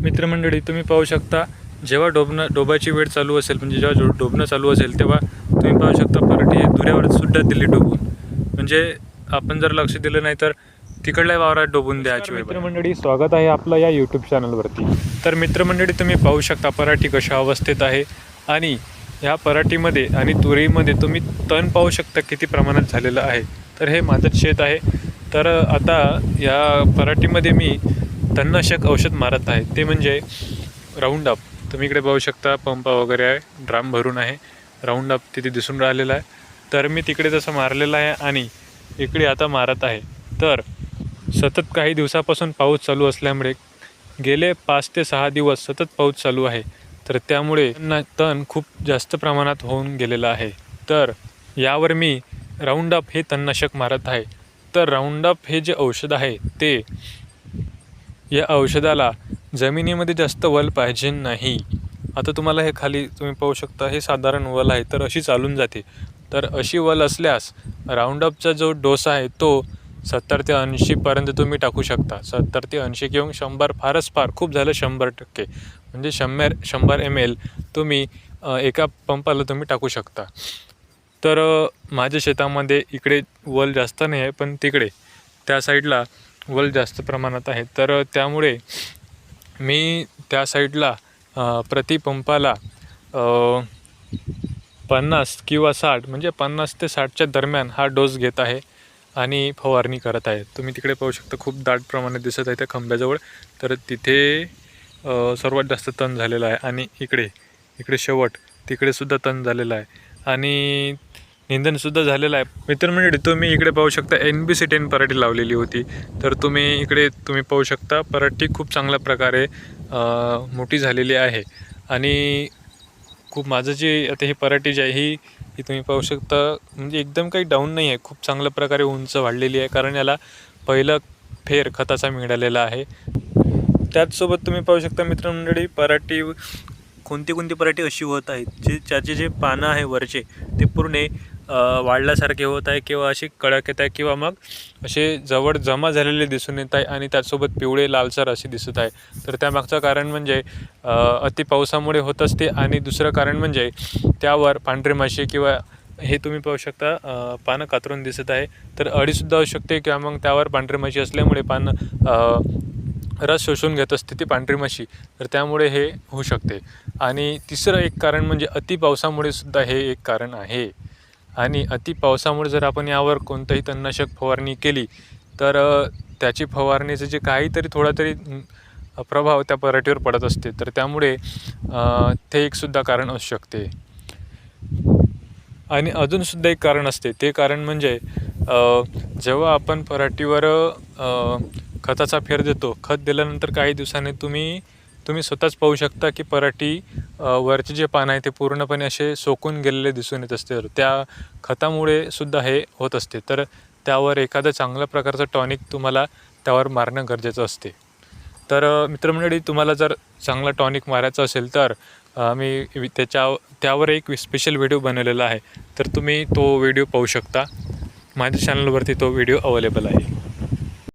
मित्रमंडळी तुम्ही पाहू शकता जेव्हा डोबणं डोबाची वेळ चालू असेल म्हणजे जेव्हा जो डोबणं चालू असेल तेव्हा तुम्ही पाहू शकता पराठी दुऱ्यावर सुद्धा दिली डोबून. म्हणजे आपण जर लक्ष दिलं नाही तर तिकडल्या वावरात डोबून द्यायची वेळ मित्रमंडळी स्वागत आहे आपलं या यूट्यूब चॅनलवरती तर मित्रमंडळी तुम्ही पाहू शकता पराठी कशा अवस्थेत आहे आणि ह्या पराठीमध्ये आणि तुरीमध्ये तुम्ही तण पाहू शकता किती प्रमाणात झालेलं आहे. तर हे माझंच शेत आहे. तर आता या पराठीमध्ये मी तणनाशक औषध मारत आहे. ते म्हणजे राऊंड अप तुम्ही इकडे पाहू शकता पंप वगैरे आहे ड्राम भरून आहे. राऊंड अप तिथे दिसून राहिलेला आहे. तर मी तिकडे तसं मारलेलं आहे आणि इकडे आता मारत आहे. तर सतत काही दिवसापासून पाऊस चालू असल्यामुळे गेले पाच ते सहा दिवस सतत पाऊस चालू आहे. तर त्यामुळे तण खूप जास्त प्रमाणात होऊन गेलेलं आहे. तर यावर मी राऊंड अप हे तणनाशक मारत आहे. तर राऊंडअप हे जे औषध आहे ते या औषधाला जमिनीमध्ये जास्त वल पाहिजे नाही. आता तुम्हाला हे खाली तुम्ही पाहू शकता हे साधारण वल आहे तर अशी चालून जाते. तर अशी वल असल्यास राऊंडअपचा जो डोस आहे तो सत्तर ते ऐंशीपर्यंत तुम्ही टाकू शकता. सत्तर ते ऐंशी किंवा शंभर फारच फार खूप झालं शंभर टक्के. म्हणजे शंभर शंभर एम एल तुम्ही एका पंपाला तुम्ही टाकू शकता. तर माझ्या शेतामध्ये इकडे वल जास्त नाही आहे पण तिकडे त्या साईडला वल जास्त प्रमाणात आहे. तर त्यामुळे मी त्या साईडला प्रतिपंपाला प्रति पंपाला पन्नास किंवा साठ म्हणजे पन्नास ते साठच्या दरम्यान हा डोस घेत आहे आणि फवारणी करत आहे. तुम्ही तिकडे पाहू शकता खूप दाट प्रमाणात दिसत आहे त्या खांब्याजवळ. तर तिथे सर्वात जास्त तण झालेलं आहे आणि इकडे इकडे शेवट तिकडे सुद्धा तण झालेलं आहे. आणि निंदनसुद्धा झालेलं आहे. मित्रमंडळी तुम्ही इकडे पाहू शकता एन बी सी टेन पराठी लावलेली होती. तर तुम्ही इकडे तुम्ही पाहू शकता पराठी खूप चांगल्या प्रकारे मोठी झालेली आहे. आणि खूप माझं जे आता ही पराठी जी आहे ही ही तुम्ही पाहू शकता म्हणजे एकदम काही डाऊन नाही आहे. खूप चांगल्या प्रकारे उंच वाढलेली आहे कारण याला पहिलं फेर खताचा मिळालेला आहे. त्याचसोबत तुम्ही पाहू शकता मित्रमंडळी पराठी कोणती कोणती पराठी अशी होत आहेत जे त्याचे जे पानं आहे वरचे ते पूर्ण वाढल्यासारखे होत आहे किंवा अशी कडक येत आहे किंवा मग असे जवळ जमा झालेले दिसून येत आहे आणि त्याचसोबत पिवळे लालसर असे दिसत आहे. तर त्यामागचं कारण म्हणजे अति पावसामुळे होत असते आणि दुसरं कारण म्हणजे त्यावर पांढरे माशी किंवा हे तुम्ही पाहू शकता पानं कातरून दिसत आहे. तर अळीसुद्धा असू शकते किंवा मग त्यावर पांढरी माशी असल्यामुळे पानं रस शोषून घेत असते ती पांढरी माशी तर त्यामुळे हे होऊ शकते. आणि तिसरं एक कारण म्हणजे अति पावसामुळे सुद्धा हे एक कारण आहे. आणि अति पावसामुळे जर आपण यावर कोणतंही तणनाशक फवारणी केली तर त्याची फवारणीचं जे काहीतरी थोडा तरी प्रभाव त्या पराठीवर पडत असते. तर त्यामुळे ते एक सुद्धा कारण असू शकते. आणि अजूनसुद्धा एक कारण असते. ते कारण म्हणजे जेव्हा आपण पराठीवर खताचा फेर देतो. खत दिल्यानंतर काही दिवसांनी तुम्ही तुम्ही स्वतःच पाहू शकता की पराठी वरचे जे पान आहे ते पूर्णपणे असे सोकून गेलेले दिसून येत असते. तर त्या खतामुळे सुद्धा हे होत असते. तर त्यावर एखादं चांगल्या प्रकारचं टॉनिक तुम्हाला त्यावर मारणं गरजेचं असते. तर मित्रमंडळी तुम्हाला जर चांगला टॉनिक मारायचा असेल तर मी वि- त्याच्या त्यावर एक स्पेशल व्हिडिओ बनवलेला आहे. तर तुम्ही तो व्हिडिओ पाहू शकता. माझ्या चॅनलवरती तो व्हिडिओ अवेलेबल आहे.